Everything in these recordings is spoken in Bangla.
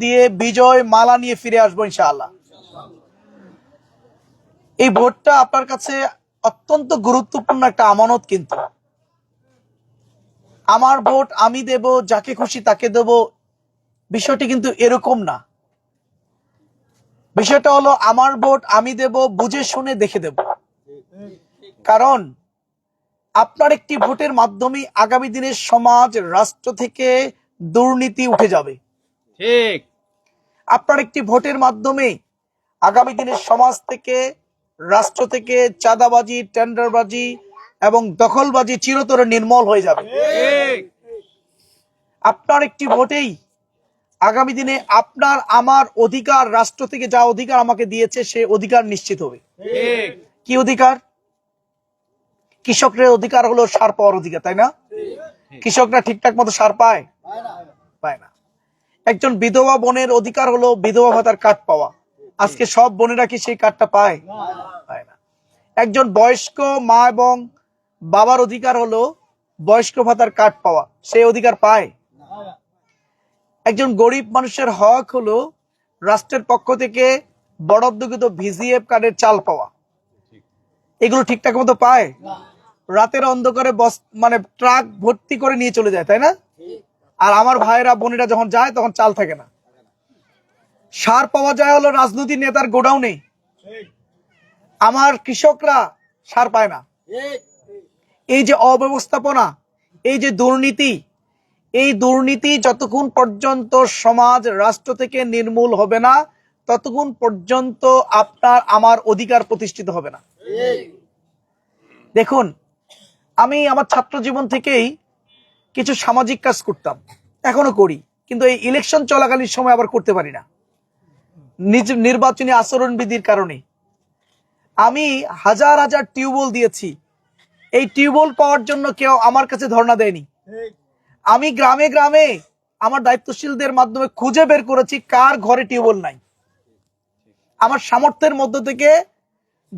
দিয়ে বিজয় মালা নিয়ে ফিরে আসব ইনশাআল্লাহ। এই ভোটটা আপনার কাছে অত্যন্ত গুরুত্বপূর্ণ একটা আমানত কিন্তু। আমার ভোট আমি দেব, যাকে খুশি তাকে দেব, বিষয়টি কিন্তু এরকম না। বিষয়টা হলো আমার ভোট আমি দেব, বুঝে শুনে দেখে দেব। কারণ আপনার একটি ভোটের মাধ্যমে আগামী দিনের সমাজ, রাষ্ট্র থেকে দুর্নীতি উঠে যাবে। ঠিক। আপনার একটি ভোটের মাধ্যমে আগামী দিনের সমাজ থেকে রাষ্ট্র থেকে চাঁদাবাজি টেন্ডারবাজি এবং দখলবাজি চিরতরে নির্মল হয়ে যাবে। আপনার একটি ভোটেই আগামী দিনে আপনার আমার অধিকার রাষ্ট্র থেকে যা অধিকার আমাকে দিয়েছে সে অধিকার নিশ্চিত হবে। কি অধিকার? কৃষকদের অধিকার হলো সার পাওয়ার অধিকার তাই না? কৃষকরা ঠিকঠাক মতো সার পায়? পায় না। একজন বিধবা বোনের অধিকার হলো বিধবা ভাতার কার্ড পাওয়া। আজকে সব বোনেরা কি সেই কার্ডটা পায়? পায় না। একজন বয়স্ক মা এবং বাবার অধিকার হলো বয়স্ক ভাতার কার্ড পাওয়া। সেই অধিকার পায়? একজন গরিব মানুষের হক হলো রাষ্ট্রের পক্ষ থেকে বরাদ্দকৃত ভিজিএফ কার্ডের চাল পাওয়া। এগুলো ঠিকঠাক মতো পায়? রাতের অন্ধকারে বস মানে ট্রাক ভর্তি করে নিয়ে চলে যায়, তাই না? আর আমার ভাইয়েরা, বোনেরা যখন যায়, তখন চাল থাকে না। সার পাওয়া যায় হলো রাজনৈতিক নেতার গোডাউনে আমার কৃষকরা সার পায় না। এই যে অব্যবস্থাপনা, এই যে দুর্নীতি, এই দুর্নীতি যতক্ষণ পর্যন্ত সমাজ, রাষ্ট্র থেকে নির্মূল হবে না, ততক্ষণ পর্যন্ত আপনার, আমার অধিকার প্রতিষ্ঠিত হবে না। দেখুন, আমি আমার ছাত্র জীবন থেকেই কিছু সামাজিক কাজ করতাম। এখনও করি, কিন্তু এই ইলেকশন চলাকালীন সময় আবার করতে পারি না। নিজ- নির্বাচনী আচরণবিধির কারণে। আমি হাজার হাজার টিউবওয়েল দিয়েছি। এই টিউবওয়েল পাওয়ার জন্য কেউ আমার কাছে ধর্ণা দেয়নি। আমি গ্রামে গ্রামে আমার দায়িত্বশীলদের মাধ্যমে খুঁজে বের করেছি কার ঘরে টিউবওয়েল নাই। আমার সামর্থ্যের মধ্য থেকে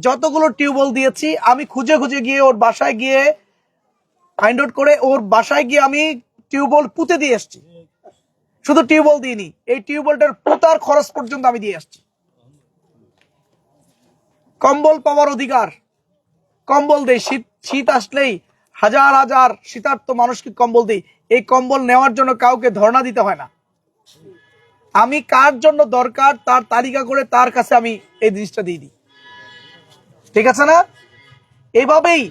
যতগুলো টিউবওয়েল দিয়েছি, আমি খুঁজে খুঁজে গিয়ে ওর বাসায় গিয়ে ফাইন্ড আউট করে ওর বাসায় গিয়ে আমি টিউবওয়েল পুঁতে দিয়ে এসছি। শুধু টিউবওয়েল দিইনি, এই টিউবওয়েলটার পুতার খরচ পর্যন্ত আমি দিয়ে আসছি কম্বল পাওয়ার অধিকার। কম্বল দেই, শীত শীত আসলেই হাজার হাজার শীতার্থ মানুষকে কম্বল দিই। এই কম্বল নেওয়ার জন্য কাউকে ধর্ণা দিতে হয় না। আমি কার জন্য দরকার, তার তালিকা করে তার কাছে আমি এই জিনিসটা দিয়ে দিই। ঠিক আছে না? এইভাবেই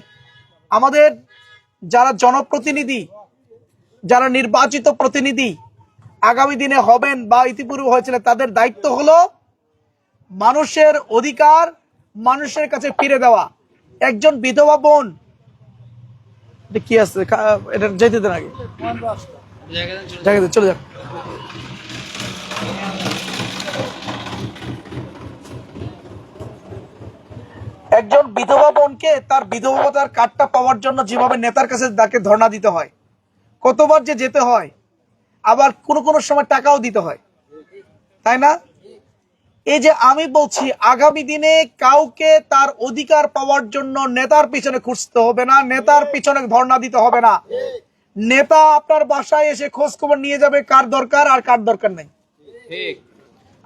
আমাদের যারা জনপ্রতিনিধি, যারা নির্বাচিত প্রতিনিধি, আগামী দিনে হবেন বা ইতিপূর্বে হয়েছিলেন তাদের দায়িত্ব হলো মানুষের অধিকার মানুষের কাছে ফিরে দেওয়া। একজন বিধবা বোন কি আছে? এটা যেতে দেন আগে। চলে যান। একজন বিধবা বোনকে তার বিধবতার কার্ডটা পাওয়ার জন্য যেভাবে নেতার কাছে তাকে ধর্ণা দিতে হয় কতবার যে যেতে হয় আবার কোনো কোনো সময় টাকাও দিতে হয়। তাই না? এই যে আমি বলছি আগামী দিনে কাউকে তার অধিকার পাওয়ার জন্য নেতার পিছনে খুঁজতে হবে না নেতার পিছনে ধর্ণা দিতে হবে না। নেতা আপনার বাসায় এসে খোঁজ খবর নিয়ে যাবে কার দরকার আর কার দরকার নেই।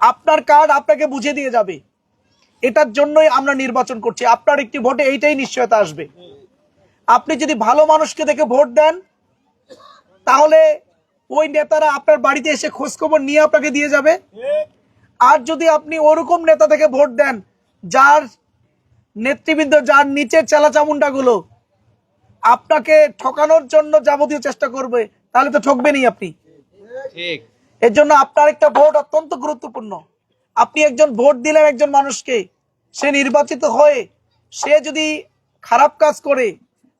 আপনার কার্ড আপনাকে বুঝে দিয়ে যাবে। এটার জন্যই আমরা নির্বাচন করছি। আপনার একটি ভোটে এইটাই নিশ্চয়তা আসবে। আপনি যদি ভালো মানুষকে দেখে ভোট দেন তাহলে ওই নেতারা আপনার বাড়িতে এসে খোঁজ খবর নিয়ে আপনাকে দিয়ে যাবে। আর যদি আপনি ওরকম নেতা থেকে ভোট দেন যার নেতৃবৃন্দ যার নিচের চেলাচামুন্ডা গুলো আপনাকে ঠকানোর জন্য যাবতীয় চেষ্টা করবে তাহলে তো ঠকবেনই আপনি। এর জন্য আপনার একটা ভোট অত্যন্ত গুরুত্বপূর্ণ। আপনি একজন ভোট দিলেন একজন মানুষকে সে নির্বাচিত হয়ে, সে যদি খারাপ কাজ করে,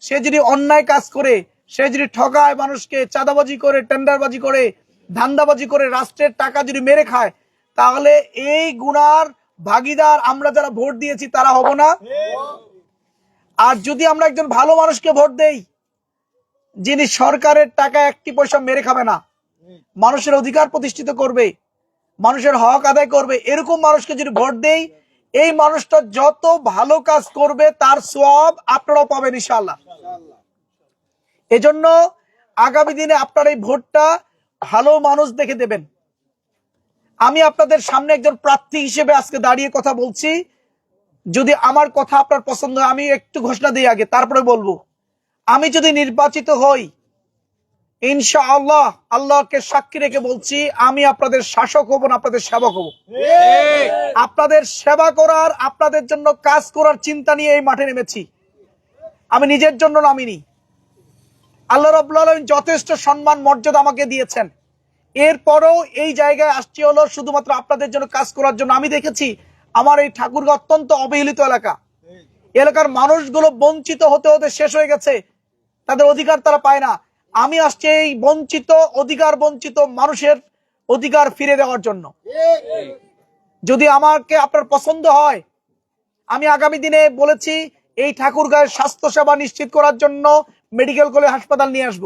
সে যদি অন্যায় কাজ করে, সে যদি ঠকায় মানুষকে, চাঁদাবাজি করে, টেন্ডারবাজি করে, ধান্দাবাজি করে, রাষ্ট্রের টাকা যদি মেরে খায়, তাহলে এই গুনার ভাগিদার আমরা যারা ভোট দিয়েছি তারা হব না? আর যদি আমরা একজন ভালো মানুষকে ভোট দেই, যিনি সরকারের টাকা একটি পয়সা মেরে খাবে না, মানুষের অধিকার প্রতিষ্ঠিত করবে, মানুষের হক আদায় করবে, এরকম মানুষকে যদি ভোট দেই এই মানুষটা যত ভালো কাজ করবে, তার সব আপনারাও পাবেন ইনশাল্লাহ এজন্য আগামী দিনে আপনার এই ভোটটা ভালো মানুষ দেখে দেবেন। আমি আপনাদের সামনে একজন প্রার্থী হিসেবে আজকে দাঁড়িয়ে কথা বলছি। যদি আমার কথা আপনার পছন্দ হয়, আমি একটু ঘোষণা দিই আগে, তারপরে বলব। আমি যদি নির্বাচিত হই ইনশাআল্লাহ আল্লাহকে সাক্ষী রেখে বলছি আমি আপনাদের শাসক হব না আপনাদের সেবক হব। আপনাদের সেবা করার আপনাদের জন্য কাজ করার চিন্তা নিয়ে এই মাঠে নেমেছি। আমি নিজের জন্য নামিনি। আল্লাহ রাব্বুল আলামিন যথেষ্ট সম্মান মর্যাদা আমাকে দিয়েছেন। এরপরও এই জায়গায় আসছি হলো শুধুমাত্র আপনাদের জন্য কাজ করার জন্য। আমি দেখেছি আমার এই ঠাকুরগাঁ অত্যন্ত অবহেলিত এলাকা। এলাকার মানুষগুলো বঞ্চিত হতে হতে শেষ হয়ে গেছে। তাদের অধিকার তারা পায় না। আমি আসছি এই বঞ্চিত অধিকার বঞ্চিত মানুষের অধিকার ফিরে দেওয়ার জন্য। যদি আমাকে আপনার পছন্দ হয় আমি আগামী দিনে বলেছি এই ঠাকুরগাঁয়ের স্বাস্থ্য সেবা নিশ্চিত করার জন্য মেডিকেল কলেজ হাসপাতাল নিয়ে আসব।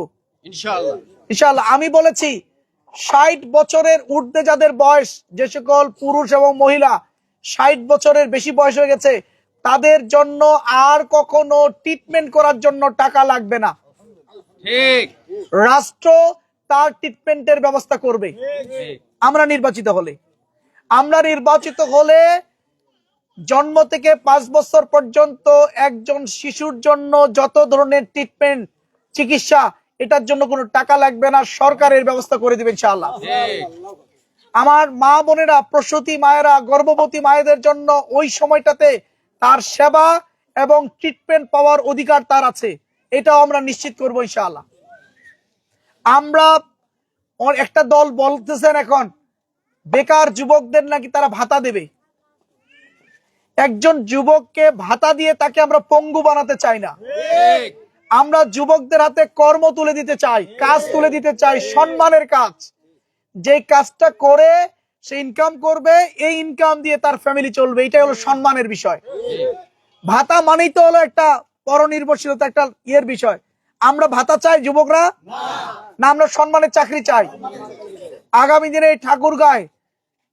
ইনশাআল্লাহ। আমি বলেছি ষাট বছরের ঊর্ধ্বে যাদের বয়স যে সকল পুরুষ এবং মহিলা ষাট বছরের বেশি বয়স হয়ে গেছে তাদের জন্য আর কখনো ট্রিটমেন্ট করার জন্য টাকা লাগবে না। ঠিক। রাষ্ট্র তার ট্রিটমেন্টের ব্যবস্থা করবে। আমরা নির্বাচিত হলে। আমরা নির্বাচিত হলে জন্ম থেকে পাঁচ বছর পর্যন্ত একজন শিশুর জন্য যত ধরনের ট্রিটমেন্ট চিকিৎসা এটার জন্য কোনো টাকা লাগবে না সরকারের ব্যবস্থা করে দিবেন ইনশাআল্লাহ। আমার মা বোনেরা প্রসূতি মায়েরা গর্ভবতী মায়েদের জন্য ওই সময়টাতে তার সেবা এবং ট্রিটমেন্ট পাওয়ার অধিকার তার আছে। এটাও আমরা নিশ্চিত করব ইনশাআল্লাহ। আমরা একটা দল বলতেছেন এখন, বেকার যুবকদের নাকি তারা ভাতা দেবে। একজন যুবককে ভাতা দিয়ে তাকে আমরা পঙ্গু বানাতে চাই না। আমরা যুবকদের হাতে কর্ম তুলে দিতে চাই, কাজ তুলে দিতে চাই, সম্মানের কাজ। যে কাজটা করে, সে ইনকাম করবে, এই ইনকাম দিয়ে তার ফ্যামিলি চলবে, এটাই হলো সম্মানের বিষয়। ভাতা মানেই তো হলো একটা পরনির্ভরশীলতা একটা ইয়ের বিষয়। আমরা ভাতা চাই যুবকরা? না। আমরা সম্মানের চাকরি চাই। আগামী দিনে এই ঠাকুর গায়ে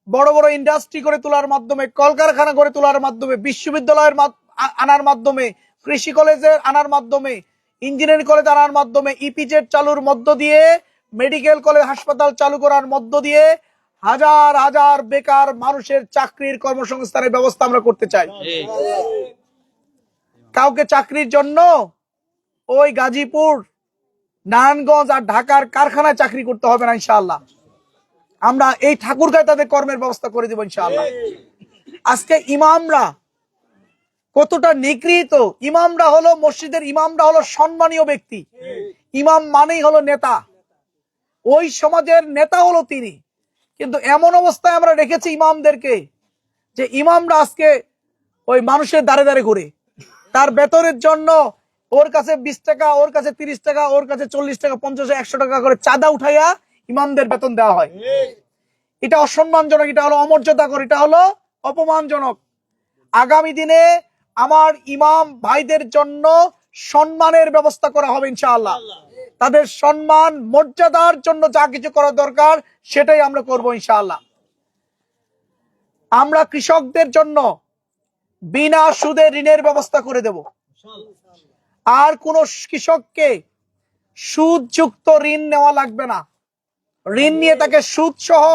বড় বড় ইন্ডাস্ট্রি করে তোলার মাধ্যমে কলকারখানা করে তোলার মাধ্যমে বিশ্ববিদ্যালয়ের আনার মাধ্যমে কৃষি কলেজের আনার মাধ্যমে ইঞ্জিনিয়ারিং কলেজ আনার মাধ্যমে ইপিজেড চালুর মধ্য দিয়ে মেডিকেল কলেজ হাসপাতাল চালু করার মধ্য দিয়ে হাজার হাজার বেকার মানুষের চাকরির কর্মসংস্থানের ব্যবস্থা আমরা করতে চাই। কাউকে চাকরির জন্য ওই গাজীপুর, নারায়ণগঞ্জ আর ঢাকার কারখানায় চাকরি করতে হবে না ইনশাআল্লাহ। আমরা এই ঠাকুরগায় তাদের কর্মের ব্যবস্থা করে দেবো ইনশাআল্লাহ। আজকে ইমামরা কতটা নিগৃহীত ইমামরা হলো মসজিদের, ইমামরা হলো সম্মানীয় ব্যক্তি। ইমাম মানেই হলো নেতা। ওই সমাজের নেতা হলো তিনি। কিন্তু এমন অবস্থায় আমরা রেখেছি ইমামদেরকে যে ইমামরা আজকে ওই মানুষের দাঁড়ে দাঁড়ে ঘুরে। তার বেতনের জন্য ওর কাছে বিশ টাকা, ওর কাছে তিরিশ টাকা, ওর কাছে চল্লিশ টাকা, পঞ্চাশ, একশো টাকা করে চাঁদা উঠাইয়া ইমামদের বেতন দেওয়া হয়। এটা অসম্মানজনক, এটা হলো অমর্যাদাকর, এটা হলো অপমানজনক। আগামী দিনে আমার ইমাম ভাইদের জন্য সম্মানের ব্যবস্থা করা হবে ইনশাআল্লাহ। তাদের সম্মান, মর্যাদার জন্য যা কিছু করা দরকার, সেটাই আমরা করব ইনশাআল্লাহ। আমরা কৃষকদের জন্য বিনা সুদে ঋণের ব্যবস্থা করে দেব। আর কোন কৃষককে সুদযুক্ত ঋণ নেওয়া লাগবে না। ঋণ নিয়ে তাকে সুদ সহ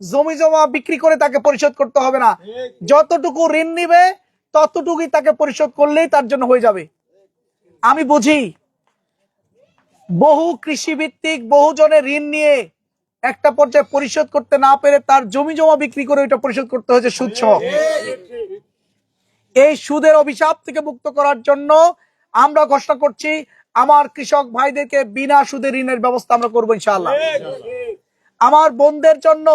জমি জমা বিক্রি করে তাকে পরিশোধ করতে হবে না। যতটুকু ঋণ নিবে, ততটুকুই তাকে পরিশোধ করলেই তার জন্য হয়ে যাবে। আমি বুঝি, বহু কৃষি ভিত্তিক বহু জনের ঋণ নিয়ে একটা পর্যায়ে পরিশোধ করতে না পেরে তার জমি জমা বিক্রি করে ওইটা পরিশোধ করতে হয়েছে সুদ সহ। এই সুদের অভিশাপ থেকে মুক্ত করার জন্য আমরা ঘোষণা করছি, আমার কৃষক ভাইদেরকে বিনা সুদে ঋণের ব্যবস্থা আমরা করব ইনশাআল্লাহ। আমার বোনদের জন্য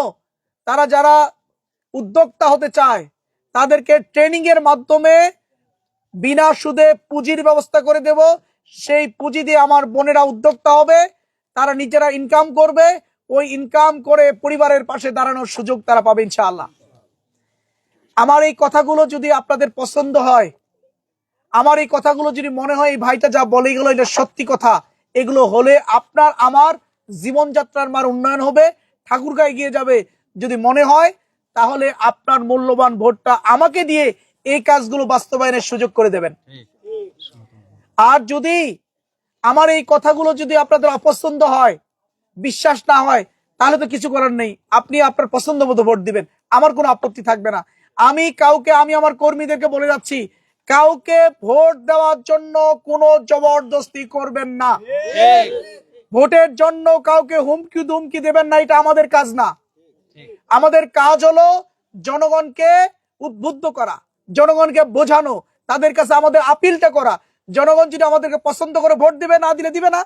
তারা যারা উদ্যোক্তা হতে চায়, তাদেরকে ট্রেনিং এর মাধ্যমে বিনা সুদে পুঁজির ব্যবস্থা করে দেব। সেই পুঁজি দিয়ে আমার বোনেরা উদ্যোক্তা হবে, তারা নিজেরা ইনকাম করবে, ওই ইনকাম করে পরিবারের পাশে দাঁড়ানোর সুযোগ তারা পাবে ইনশাআল্লাহ। আমার এই কথাগুলো যদি আপনাদের পছন্দ হয়, আমার এই কথাগুলো যদি মনে হয়, এই ভাইটা যা বলে গেল, এটা সত্যি কথা। এগুলো হলে আপনার, আমার জীবনযাত্রার মার উন্নয়ন হবে, ঠাকুরগাঁয়ে গিয়ে যাবে। যদি মনে হয়, তাহলে আপনার মূল্যবান ভোটটা আমাকে দিয়ে এই কাজগুলো বাস্তবায়নের সুযোগ করে দেবেন। আর যদি আমার এই কথাগুলো যদি আপনাদের অপছন্দ হয়, বিশ্বাস না হয়, তাহলে তো কিছু করার নেই। আপনি আপনার পছন্দ মতো ভোট দিবেন। আমার কোনো আপত্তি থাকবে না। আমি কাউকে আমি আমার কর্মীদেরকে বলে যাচ্ছি কাউকে ভোট দেওয়ার জন্য কোনো জবরদস্তি করবেন না। ভোটের জন্য কাউকে হুমকি দুমকি দেবেন না এটা আমাদের কাজ না। আমাদের কাজ হলো জনগণকে উদ্বুদ্ধ করা জনগণকে বোঝানো তাদের কাছে আমাদের আপিলটা করা। জনগণ যদি আমাদেরকে পছন্দ করে ভোট দিবে না দিলে দিবে না।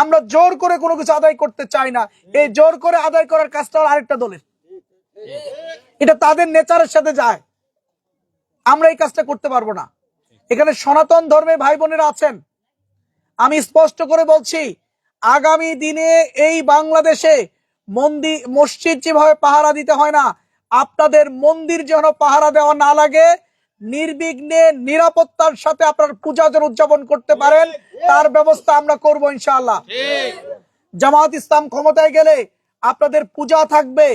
আমরা জোর করে কোনো কিছু আদায় করতে চাই না। এই জোর করে আদায় করার কাজটা হলো আরেকটা দলের। এটা তাদের নেচারের সাথে যায়। আমরা এই কাজটা করতে পারব না। এখানে সনাতন ধর্মের ভাই বোনেরা আছেন। আমি স্পষ্ট করে বলছি আগামী দিনে এই বাংলাদেশে মন্দির মসজিদ যেভাবে পাহারা দিতে হয় না আপনাদের মন্দির যেন পাহারা দেওয়া না লাগে নির্বিঘ্নে নিরাপত্তার সাথে আপনার পূজা যেন উদযাপন করতে পারেন তার ব্যবস্থা আমরা করব ইনশাআল্লাহ। জামাত ইসলাম ক্ষমতায় গেলে আপনাদের পূজা থাকবে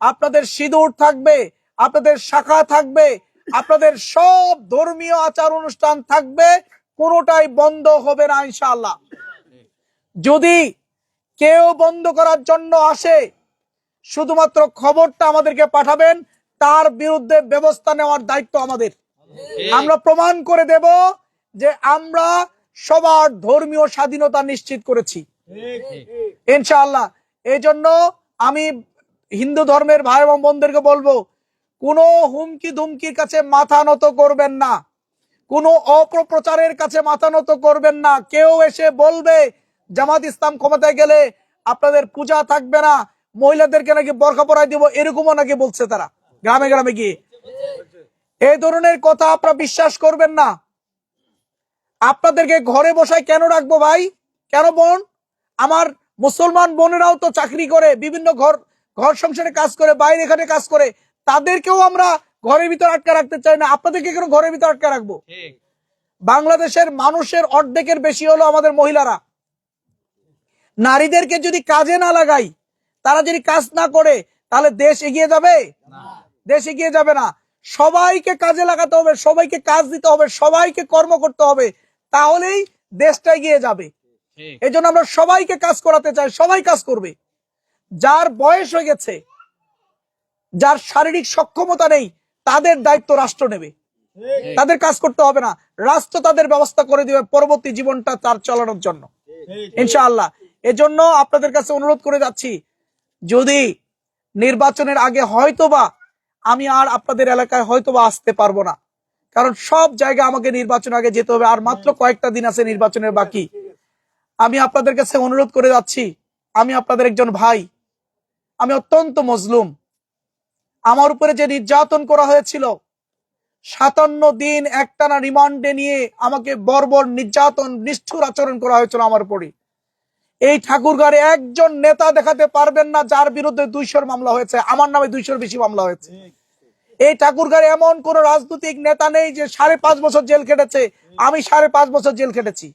আপনাদের সিঁদুর থাকবে আপনাদের শাখা থাকবে আপনাদের সব ধর্মীয় আচার অনুষ্ঠান থাকবে কোনোটাই বন্ধ হবে না ইনশাআল্লাহ। যদি কেউ বন্ধ করার জন্য আসে শুধুমাত্র খবরটা আমাদেরকে পাঠাবেন তার বিরুদ্ধে ব্যবস্থা নেওয়ার দায়িত্ব আমাদের। আমরা প্রমাণ করে দেব যে আমরা সবার ধর্মীয় স্বাধীনতা নিশ্চিত করেছি। ইনশাআল্লাহ। এই জন্য আমি হিন্দু ধর্মের ভাই এবং বোনদেরকে বলব, কোনো হুমকি ধুমকির কাছে মাথা নত করবেন না। কোনো অপপ্রচারের কাছে মাথা নত করবেন না। কেউ এসে বলবে, জামাত ইসলাম ক্ষমতায় গেলে আপনাদের পূজা থাকবে না, মহিলাদেরকে নাকি বরখা পরাই দিব, এরকমও নাকি বলছে তারা। গ্রামে গ্রামে গিয়ে। এই ধরনের কথা আপনারা বিশ্বাস করবেন না। আপনাদেরকে ঘরে বসায় কেন রাখব ভাই? কেন বোন? আমার মুসলমান বোনেরাও তো চাকরি করে, বিভিন্ন ঘর ঘর সংসারে কাজ করে বাইরে এখানে কাজ করে তাদেরকেও আমরা ঘরের ভিতর আটকে রাখতে চাই না। আপনাদেরকে কেন ঘরের ভিতর আটকে রাখব? বাংলাদেশের মানুষের অর্ধেকের বেশি হলো আমাদের মহিলারা। নারীদেরকে যদি কাজে না লাগাই তারা যদি কাজ না করে তাহলে দেশ এগিয়ে যাবে? দেশ এগিয়ে যাবে না। সবাইকে কাজে লাগাতে হবে সবাইকে কাজ দিতে হবে সবাইকে কর্ম করতে হবে তাহলেই দেশটা এগিয়ে যাবে। এই জন্য আমরা সবাইকে কাজ করাতে চাই সবাই কাজ করবে। যার বয়স হয়ে গেছে যার শারীরিক সক্ষমতা নেই তাদের দায়িত্ব রাষ্ট্র নেবে। তাদের কাজ করতে হবে না। রাষ্ট্র তাদের ব্যবস্থা করে দিবে পরবর্তী জীবনটা তার চালানোর জন্য। ইনশাআল্লাহ। এজন্য আপনাদের কাছে অনুরোধ করে যাচ্ছি যদি নির্বাচনের আগে হয়তোবা আমি আর আপনাদের এলাকায় হয়তোবা আসতে পারব না কারণ সব জায়গায় আমাকে নির্বাচন আগে যেতে হবে আর মাত্র কয়েকটা দিন আছে নির্বাচনের বাকি। আমি আপনাদের কাছে অনুরোধ করে যাচ্ছি আমি আপনাদের একজন ভাই আমি অত্যন্ত মজলুম। আমার উপরে যে নির্যাতন করা হয়েছিল, সাতান্ন দিন একটানা রিমান্ডে নিয়ে আমাকে বর্বর নির্যাতন, নিষ্ঠুর আচরণ করা হয়েছিল আমার উপরে এই ঠাকুরগারে একজন নেতা দেখাতে পারবেন না যার বিরুদ্ধে দুইশোর মামলা হয়েছে। আমার নামে দুইশোর বেশি মামলা হয়েছে। এই ঠাকুরগারে এমন কোন রাজনৈতিক নেতা নেই যে সাড়ে পাঁচ বছর জেল খেটেছে। আমি সাড়ে পাঁচ বছর জেল খেটেছি।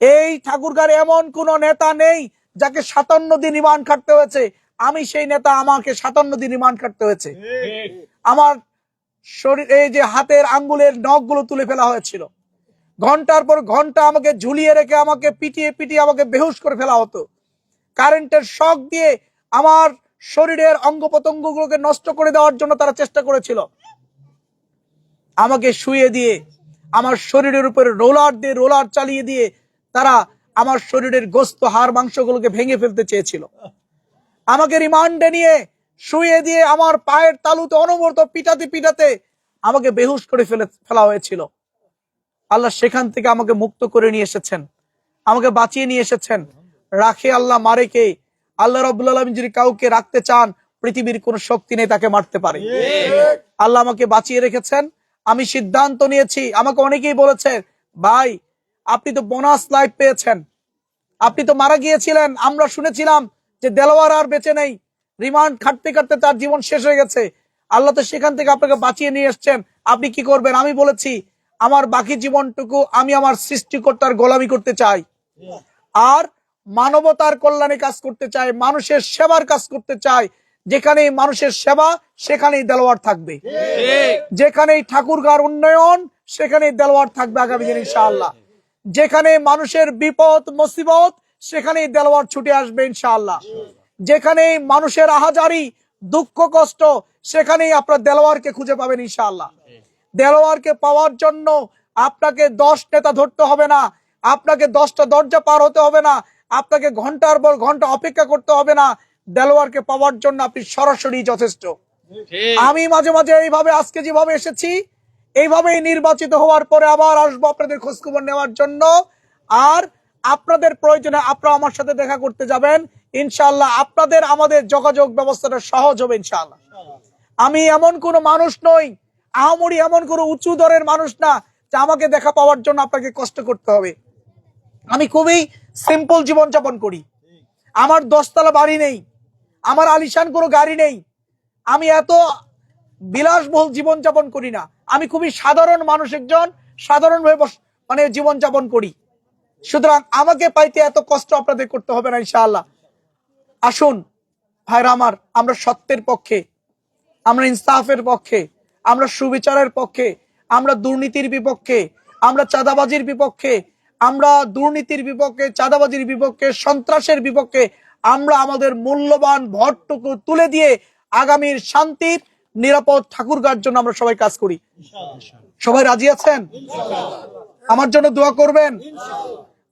এই ঠাকুরগারে এমন কোন নেতা নেই যাকে সাতান্ন দিন রিমান্ড খাটতে হয়েছে। আমি সেই নেতা আমাকে সাতান্ন দিন রিমান্ড খাটতে হয়েছে। আমার শরীর এই যে হাতের আঙ্গুলের নখগুলো তুলে ফেলা হয়েছিল। ঘণ্টার পর ঘণ্টা আমাকে ঝুলিয়ে রেখে আমাকে পিটিয়ে পিটিয়ে আমাকে বেহুশ করে ফেলা হতো। কারেন্টের শক দিয়ে আমার শরীরের অঙ্গ প্রত্যঙ্গগুলোকে নষ্ট করে দেওয়ার জন্য তারা চেষ্টা করেছিল। আমাকে শুয়ে দিয়ে আমার শরীরের উপরে রোলার দিয়ে রোলার চালিয়ে দিয়ে তারা আমার শরীরের গোস্ত হাড় মাংসগুলোকে ভেঙে ফেলতে চেয়েছিল। আমাকে রিমান্ডে নিয়ে শুয়ে দিয়ে আমার পায়ের তালুতে অনবরত পিটাতে পিটাতে আমাকে বেহুশ করে ফেলে, ফেলা হয়েছিল। আল্লাহ সেখান থেকে আমাকে মুক্ত করে নিয়ে এসেছেন। আমাকে বাঁচিয়ে নিয়ে এসেছেন। রাখে আল্লাহ মারে কে? আল্লাহ রব্বুল আলম যদি কাউকে রাখতে চান, পৃথিবীর কোন শক্তি নেই তাকে মারতে পারে। আল্লাহ আমাকে বাঁচিয়ে রেখেছেন। আমি সিদ্ধান্ত নিয়েছি, আমাকে অনেকেই বলেছে, ভাই, আপনি তো বোনাস লাইফ পেয়েছেন। আপনি তো মারা গিয়েছিলেন, আমরা শুনেছিলাম যে দেলোয়ার আর বেঁচে নেই। রিমান্ড খাটতে খাটতে তার জীবন শেষ হয়ে গেছে। আল্লাহ তো সেখান থেকে আপনাকে বাঁচিয়ে নিয়ে এসছেন। আপনি কি করবেন? আমি বলেছি, আমার বাকি জীবনটুকু আমি আমার সৃষ্টিকর্তার গোলামি করতে চাই। আর মানবতার কল্যাণে কাজ করতে চাই, মানুষের সেবার কাজ করতে চাই। যেখানে মানুষের সেবা, সেখানেই দেলোয়ার থাকবে। যেখানেই ঠাকুরগার উন্নয়ন, সেখানেই দেলোয়ার থাকবে আগামী দিন ইনশাআল্লাহ। যেখানে মানুষের বিপদ, মুসিবত সেখানেই দেলোয়ার ছুটে আসবে ইনশাআল্লাহ। যেখানেই মানুষের আহাজারি দুঃখ কষ্ট সেখানেই আপনার দেলোয়ারকে খুঁজে পাবেন ইনশাআল্লাহ। দেলোয়ারকে পাওয়ার জন্য আপনাকে দশ নেতা ধরতে হবে না আপনাকে দশটা দরজা পার হতে হবে না আপনাকে ঘণ্টার পর ঘণ্টা অপেক্ষা করতে হবে না দেলোয়ারকে পাওয়ার জন্য আপনি সরাসরি যথেষ্ট। আমি মাঝে মাঝে এইভাবে আজকে যেভাবে এসেছি এইভাবেই নির্বাচিত হওয়ার পরে আবার আসব আপনাদের খোঁজখবর নেওয়ার জন্য। আর আপনাদের প্রয়োজনে আপনারা আমার সাথে দেখা করতে যাবেন। ইনশাল্লাহ আপনাদের আমাদের যোগাযোগ ব্যবস্থাটা সহজ হবে ইনশাল্লাহ আমি এমন কোনো মানুষ নই, আহামরি এমন কোনো উঁচু দরের মানুষ না, যে আমাকে দেখা পাওয়ার জন্য আপনাকে কষ্ট করতে হবে। আমি খুবই সিম্পল জীবনযাপন করি। আমার দশতলা বাড়ি নেই, আমার আলিশান কোনো গাড়ি নেই। আমি এত বিলাসবহুল জীবনযাপন করি না। আমি খুবই সাধারণ মানুষ একজন সাধারণভাবে মানে জীবনযাপন করি। সুতরাং আমাকে পাইতে এত কষ্ট আপনাদের করতে হবে না, ইনশাআল্লাহ। আসুন, ভাইরা আমার, আমরা সত্যের পক্ষে, আমরা ইনসাফের পক্ষে, আমরা সুবিচারের পক্ষে, আমরা দুর্নীতির বিপক্ষে, আমরা চাঁদাবাজির বিপক্ষে, আমরা দুর্নীতির বিপক্ষে, চাঁদাবাজির বিপক্ষে, সন্ত্রাসের বিপক্ষে, আমরা আমাদের মূল্যবান ভরটুকু তুলে দিয়ে আগামীর শান্তির, নিরাপদ ঠাকুরগার জন্য আমরা সবাই কাজ করি। সবাই রাজি আছেন? আমার জন্য দোয়া করবেন?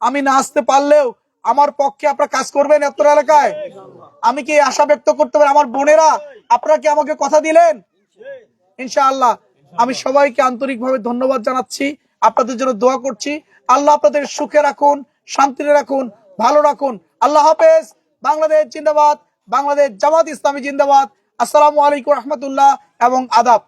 আমি না আসতে পারলেও আমার পক্ষে আপনারা কাজ করবেন এত এলাকায়? আমি কি আশা ব্যক্ত করতে পারি? আমার বোনেরা, আপনারা কি আমাকে কথা দিলেন? ইনশাআল্লাহ। আমি সবাইকে আন্তরিকভাবে ধন্যবাদ জানাচ্ছি। আপনাদের জন্য দোয়া করছি। আল্লাহ আপনাদের সুখে রাখুন, শান্তিতে রাখুন, ভালো রাখুন। আল্লাহ হাফেজ। বাংলাদেশ জিন্দাবাদ। বাংলাদেশ জামাত ইসলামী জিন্দাবাদ। আসসালামু আলাইকুম রহমতুল্লাহ এবং আদাব।